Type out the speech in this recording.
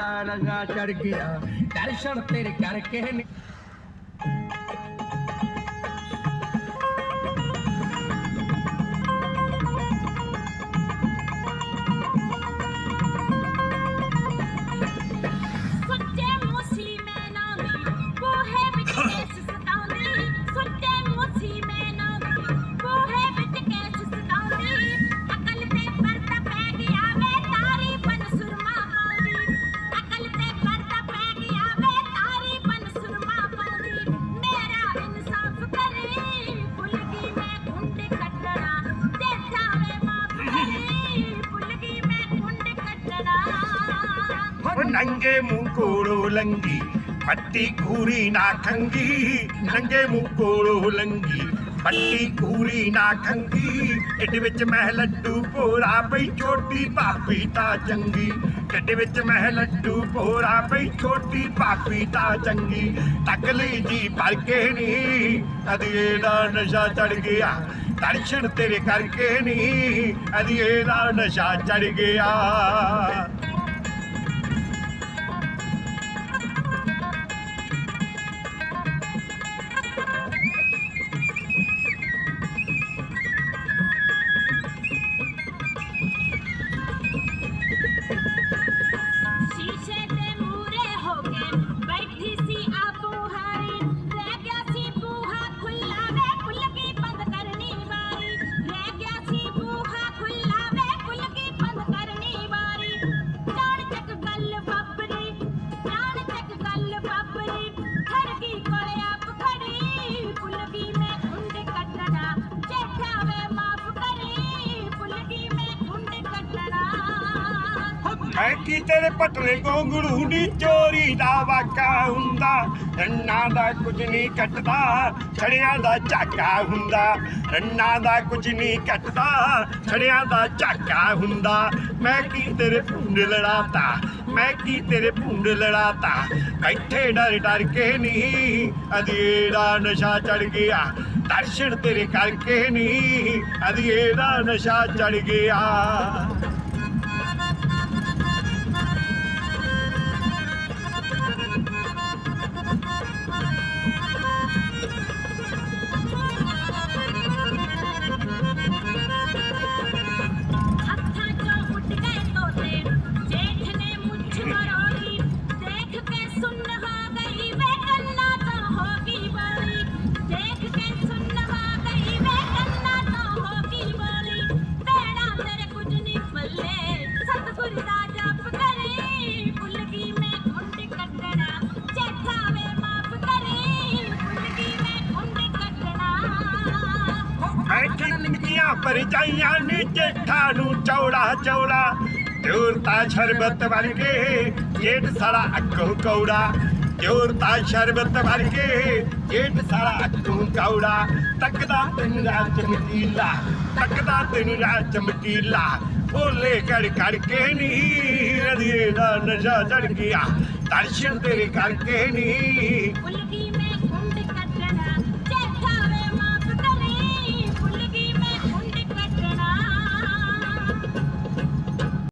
ਦਾ ਨਸ਼ਾ ਚੜ ਗਿਆ। ਦਰਸ਼ਨ ਤੇਰੇ ਕਰਕੇ ਉਹ ਨੰਗੇ ਮੂੰਹ ਕੋਲੋਂ ਲੰਗੀ ਪੱਟੀ ਨੰਗੇ ਮੂੰਹ ਲੰਗੀ ਪੱਟੀ ਖੂਰੀ ਨਾ ਖੰਗੀ ਢਿੱਡ ਵਿੱਚ ਮਹਿ ਲੱਡੂ ਭੋਰਾ ਪਈ ਛੋਟੀ ਭਾਪੀ ਤਾਂ ਚੰਗੀ ਢਿੱਡ ਵਿੱਚ ਮਹਿ ਲੱਡੂ ਭੋਰਾ ਪਈ ਛੋਟੀ ਭਾਪੀ ਤਾਂ ਚੰਗੀ ਤਕਲੀ ਜੀ ਭਰ ਕੇ ਨੀ ਅਦੀਏ ਦਾ ਨਸ਼ਾ ਚੜ ਗਿਆ ਦਰਸ਼ਨ ਤੇਰੇ ਕਰਕੇ ਨੀ ਅਦੀਏ ਦਾ ਨਸ਼ਾ ਚੜ ਗਿਆ ਮੈਂ ਕੀ ਤੇਰੇ ਪਟਲੇ ਗੋਂਗੜੂ ਦੀ ਚੋਰੀ ਦਾ ਵਾਕਾ ਹੁੰਦਾ। ਰੰਨਾ ਦਾ ਕੁਝ ਨਹੀਂ ਕੱਟਦਾ, ਛੜਿਆਂ ਦਾ ਝਾਕਾ ਹੁੰਦਾ। ਰੰਨਾ ਦਾ ਕੁਝ ਨਹੀਂ ਕੱਟਦਾ, ਛੜਿਆਂ ਦਾ ਝਾਕਾ ਹੁੰਦਾ। ਮੈਂ ਕੀ ਤੇਰੇ ਭੁੰਡ ਲੜਾਤਾ, ਮੈਂ ਕੀ ਤੇਰੇ ਭੁੰਡ ਲੜਾਤਾ? ਬੈਠੇ ਡਰ ਡਰ ਕੇ ਨਹੀਂ ਅਧੀਏ ਦਾ ਨਸ਼ਾ ਚੜ ਗਿਆ। ਦਰਸ਼ਨ ਤੇਰੇ ਕਰਕੇ ਨਹੀਂ ਅਧੀਏ ਦਾ ਨਸ਼ਾ ਚੜ ਗਿਆ। ਪਰਜਾਈਆਂ ਨੇ ਜੇਠਾ ਨੂੰ ਚੌੜਾ ਚੌੜਾ ਜੋਰਤਾ ਸ਼ਰਬਤ ਵਰਗੇ, ਜੇਠ ਸਾਰਾ ਅੱਗੋਂ ਕੌੜਾ। ਜੋਰਤਾ ਸ਼ਰਬਤ ਵਰਗੇ, ਜੇਠ ਸਾਰਾ ਅੱਗੋਂ ਕੌੜਾ। ਤੱਕਦਾ ਤੈਨੂੰ ਰਾਤ ਚਮਕੀਲਾ, ਤੱਕਦਾ ਤੈਨੂੰ ਰਾਤ ਚਮਕੀਲਾ। ਬੋਲੇ ਕੜ ਕੜ ਕੇ ਨਹੀਂ ਰਦੀਏ ਦਾ ਨਸ਼ਾ ਚੜ ਗਿਆ, ਦਰਸ਼ਨ ਤੇਰੇ ਕਰਕੇ ਨਹੀਂ